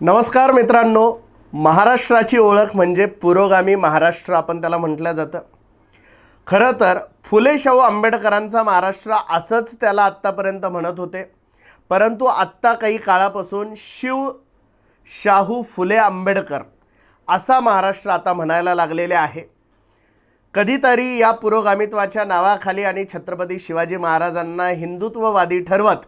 नमस्कार मित्रांनो महाराष्ट्राची ओळख म्हणजे पुरोगामी महाराष्ट्र आपण त्याला म्हटलं जातं. खरं तर फुले शाहू आंबेडकरांचा महाराष्ट्र असंच त्याला आत्तापर्यंत म्हणत होते. परंतु आत्ता काही काळापासून शिव शाहू फुले आंबेडकर असा महाराष्ट्र आता म्हणायला लागलेले आहे. कधीतरी या पुरोगामित्वाच्या नावाखाली आणि छत्रपती शिवाजी महाराजांना हिंदुत्ववादी ठरवत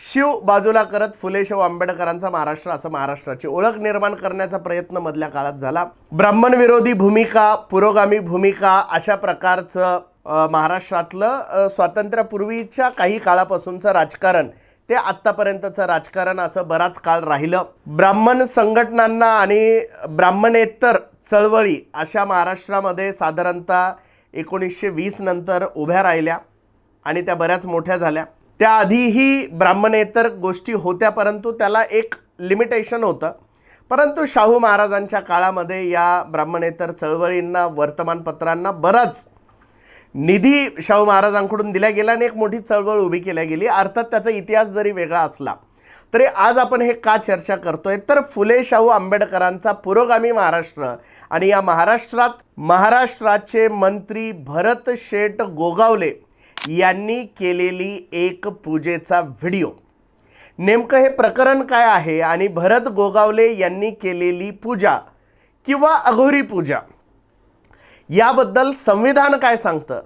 शिव बाजूला करत फुले आंबेडकरांचा महाराष्ट्र असं महाराष्ट्राची ओळख निर्माण करण्याचा प्रयत्न मधल्या काळात झाला. ब्राह्मण विरोधी भूमिका पुरोगामी भूमिका अशा प्रकारचं महाराष्ट्रातलं स्वातंत्र्यापूर्वीच्या काही काळापासूनचं राजकारण ते आत्तापर्यंतचं राजकारण असं बराच काळ राहिलं. ब्राह्मण संघटनांना आणि ब्राह्मणेतर चळवळी अशा महाराष्ट्रामध्ये साधारणतः एकोणीसशे वीस नंतर उभ्या राहिल्या आणि त्या बऱ्याच मोठ्या झाल्या. त्याआधीही ब्राह्मणेतर गोष्टी होत्या परंतु त्याला एक लिमिटेशन होतं. परंतु शाहू महाराजांच्या काळामध्ये या ब्राह्मणेतर चळवळींना वर्तमानपत्रांना बराच निधी शाहू महाराजांकडून दिला गेला आणि एक मोठी चळवळ उभी केल्या गेली. अर्थात त्याचा इतिहास जरी वेगळा असला तरी आज आपण हे का चर्चा करतोय? तर फुले शाहू आंबेडकरांचा पुरोगामी महाराष्ट्र आणि या महाराष्ट्रात महाराष्ट्राचे मंत्री भरत शेठ गोगावले यांनी केलेली एक पूजेचा व्हिडिओ. नेमकं हे प्रकरण काय आहे आणि भरत गोगावले यांनी केलेली पूजा किंवा अघोरी पूजा? याबद्दल संविधान काय सांगतं?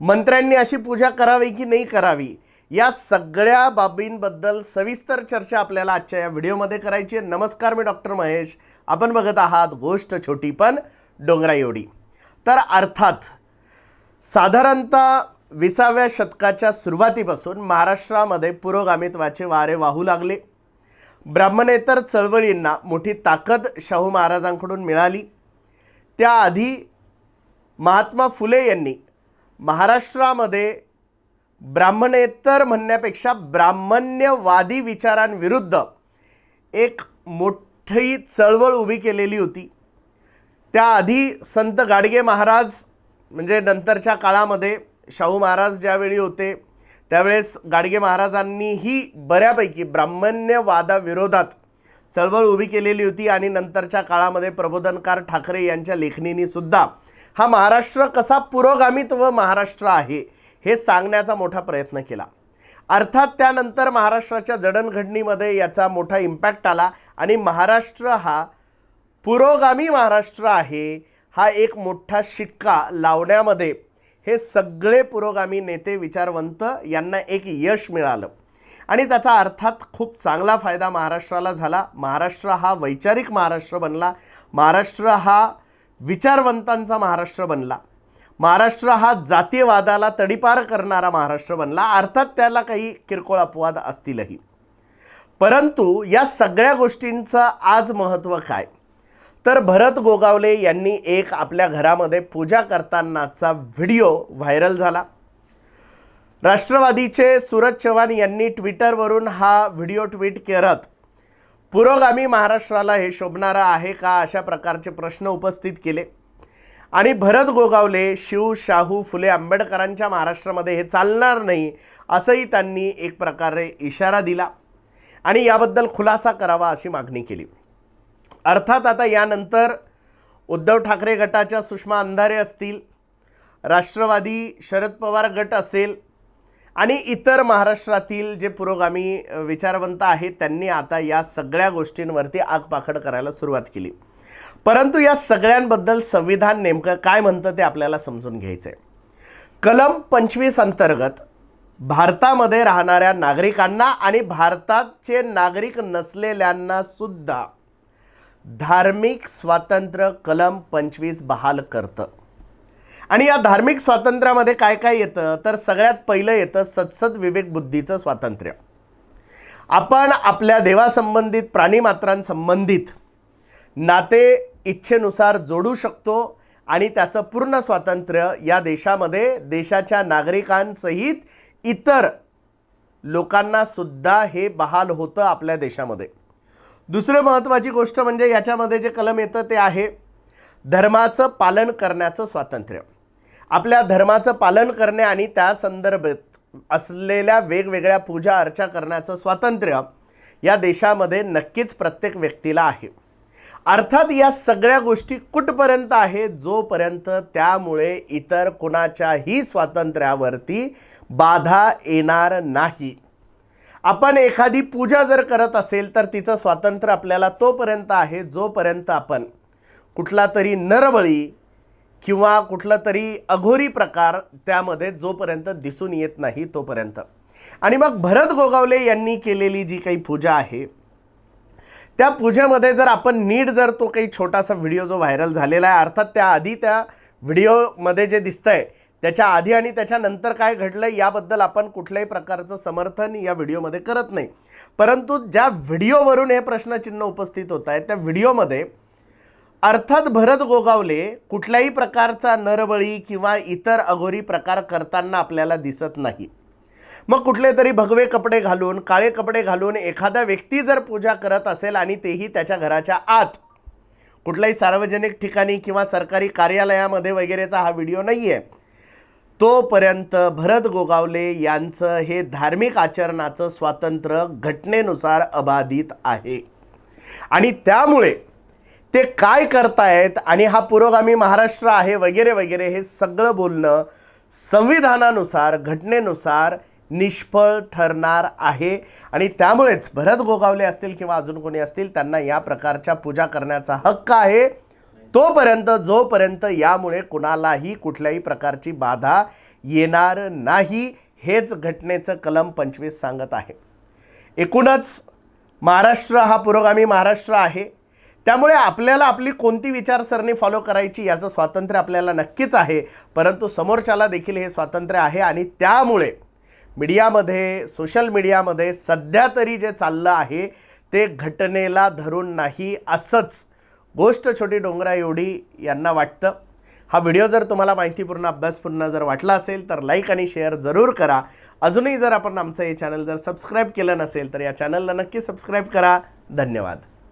मंत्र्यांनी अशी पूजा करावी की नाही करावी? या सगळ्या बाबींबद्दल सविस्तर चर्चा आपल्याला आजच्या या व्हिडिओमध्ये करायची आहे. नमस्कार मी डॉक्टर महेश. आपण बघत आहात गोष्ट छोटी पण डोंगरा एवढी तर अर्थात साधारणतः विसाव्या शतकाच्या सुरुवातीपासून महाराष्ट्रामध्ये पुरोगामित्वाचे वारे वाहू लागले. ब्राह्मणेतर चळवळींना मोठी ताकद शाहू महाराजांकडून मिळाली. त्याआधी महात्मा फुले यांनी महाराष्ट्रामध्ये ब्राह्मणेतर म्हणण्यापेक्षा ब्राह्मण्यवादी विचारांविरुद्ध एक मोठी चळवळ उभी केलेली होती. त्याआधी संत गाडगे महाराज म्हणजे नंतरच्या काळामध्ये शाहू महाराज ज्यावेळी होते त्यावेळेस गाडगे महाराजांनीही बऱ्यापैकी ब्राह्मण्यवादाविरोधात चळवळ उभी केलेली होती आणि नंतरच्या काळामध्ये प्रबोधनकार ठाकरे यांच्या लेखणीनीसुद्धा हा महाराष्ट्र कसा पुरोगामित्व महाराष्ट्र आहे हे सांगण्याचा मोठा प्रयत्न केला. अर्थात त्यानंतर महाराष्ट्राच्या जडणघडणीमध्ये याचा मोठा इम्पॅक्ट आला आणि महाराष्ट्र हा पुरोगामी महाराष्ट्र आहे हा एक मोठा शिक्का लावण्यामध्ये हे सगळे पुरोगामी नेते विचारवंत यांना एक यश मिळालं. आणि त्याचा अर्थात खूप चांगला फायदा महाराष्ट्राला झाला. महाराष्ट्र हा वैचारिक महाराष्ट्र बनला. महाराष्ट्र हा विचारवंतांचा महाराष्ट्र बनला. महाराष्ट्र हा जातीयवादाला तडीपार करणारा महाराष्ट्र बनला. अर्थात त्याला काही किरकोळ अपवाद असतीलही. परंतु या सगळ्या गोष्टींचं आज महत्त्व काय? तर भरत गोगावले यांनी एक आपल्या घरामध्ये पूजा करतानाचा व्हिडिओ व्हायरल झाला. राष्ट्रवादीचे सूरज चव्हाण यांनी ट्विटरवरून हा व्हिडिओ ट्विट करत पुरोगामी महाराष्ट्राला हे शोभणारं आहे का? अशा प्रकारचे प्रश्न उपस्थित केले. आणि भरत गोगावले शिव शाहू फुले आंबेडकरांच्या महाराष्ट्रामध्ये हे चालणार नाही असंही त्यांनी एक प्रकारे इशारा दिला. आणि याबद्दल खुलासा करावा अशी मागणी केली. अर्थात आता यानंतर उद्धव ठाकरे गटाच्या सुषमा अंधारे असतील राष्ट्रवादी शरद पवार गट असेल आणि इतर महाराष्ट्रातील जे पुरोगामी विचारवंत आहेत त्यांनी आता या सगळ्या गोष्टींवरती आगपाखड करायला सुरुवात केली. परंतु या सगळ्यांबद्दल संविधान नेमकं काय म्हणतं ते आपल्याला समजून घ्यायचं आहे कलम पंचवीस अंतर्गत भारतामध्ये राहणाऱ्या नागरिकांना आणि भारताचे नागरिक नसलेल्यांना सुद्धा धार्मिक स्वातंत्र्य कलम पंचवीस बहाल करतं. आणि या धार्मिक स्वातंत्र्यामध्ये काय काय येतं? तर सगळ्यात पहिलं येतं सत्सद विवेक बुद्धीचं स्वातंत्र्य. आपण आपल्या देवासंबंधित प्राणीमात्रांसंबंधित नाते इच्छेनुसार जोडू शकतो आणि त्याचं पूर्ण स्वातंत्र्य या देशामध्ये देशाच्या नागरिकांसहित इतर लोकांनासुद्धा हे बहाल होतं आपल्या देशामध्ये. दुसरं महत्त्वाची गोष्ट म्हणजे याच्यामध्ये जे कलम येतं ते आहे धर्माचं पालन करण्याचं स्वातंत्र्य. आपल्या धर्माचं पालन करणे आणि त्या संदर्भात असलेल्या वेगवेगळ्या पूजा अर्चा करण्याचं स्वातंत्र्य या देशामध्ये नक्कीच प्रत्येक व्यक्तीला आहे. अर्थात या सगळ्या गोष्टी कुठपर्यंत आहे? जोपर्यंत त्यामुळे इतर कुणाच्याही स्वातंत्र्यावरती बाधा येणार नाही. आपण एखादी पूजा जर करत असेल तर तिचं स्वातंत्र्य आपल्याला तोपर्यंत आहे जोपर्यंत आपण कुठला तरी नरबळी किंवा कुठला तरी अघोरी प्रकार त्यामध्ये जोपर्यंत दिसून येत नाही तोपर्यंत. आणि मग भरत गोगावले यांनी केलेली जी काही पूजा आहे त्या पूजेमध्ये जर आपण नीट जर तो काही छोटासा व्हिडिओ जो व्हायरल झालेला आहे अर्थात त्याआधी त्या व्हिडिओमध्ये जे दिसतंय त्याच्या आधी आणि त्याच्यानंतर काय घडलं याबद्दल आपण कुठल्याही प्रकारचं समर्थन या व्हिडिओमध्ये करत नाही. परंतु ज्या व्हिडिओवरून हे प्रश्नचिन्ह उपस्थित होत आहे त्या व्हिडिओमध्ये अर्थात भरत गोगावले कुठल्याही प्रकारचा नरबळी किंवा इतर अघोरी प्रकार करताना आपल्याला दिसत नाही. मग कुठले तरी भगवे कपडे घालून काळे कपडे घालून एखादा व्यक्ती जर पूजा करत असेल आणि तेही त्याच्या घराच्या आत कुठल्याही सार्वजनिक ठिकाणी किंवा सरकारी कार्यालयामध्ये वगैरेचा हा व्हिडिओ नाही आहे तोपर्यंत भरत गोगावले यांचं हे धार्मिक आचरणाचं स्वातंत्र्य घटनेनुसार अबाधित आहे. आणि त्यामुळे ते काय करतायत आणि हा पुरोगामी महाराष्ट्र आहे वगैरे वगैरे हे सगळं बोलणं संविधानानुसार घटनेनुसार निष्फळ ठरणार आहे. आणि त्यामुळेच भरत गोगावले असतील किंवा अजून कोणी असतील त्यांना या प्रकारच्या पूजा करण्याचा हक्क आहे. तोपर्यंत जोपर्यंत यामुळे कुणालाही कुठल्याही प्रकारची बाधा येणार नाही हेच घटनेचं कलम पंचवीस सांगत आहे. एकूणच महाराष्ट्र हा पुरोगामी महाराष्ट्र आहे. त्यामुळे आपल्याला आपली कोणती विचारसरणी फॉलो करायची याचं स्वातंत्र्य आपल्याला नक्कीच आहे. परंतु समोरच्याला देखील हे स्वातंत्र्य आहे आणि त्यामुळे मीडियामध्ये सोशल मीडियामध्ये सध्या तरी जे चाललं आहे ते घटनेला धरून नाही असंच गोष्ट छोटी डोंगरा एवढी यांना वाटतं. हा व्हिडिओ जर तुम्हाला माहितीपूर्ण अभ्यासपूर्ण जर वाटला असेल तर लाईक आणि शेअर जरूर करा. अजूनही जर आपण आमचं हे चॅनल जर सबस्क्राईब केलं नसेल तर या चॅनलला नक्की सबस्क्राईब करा. धन्यवाद.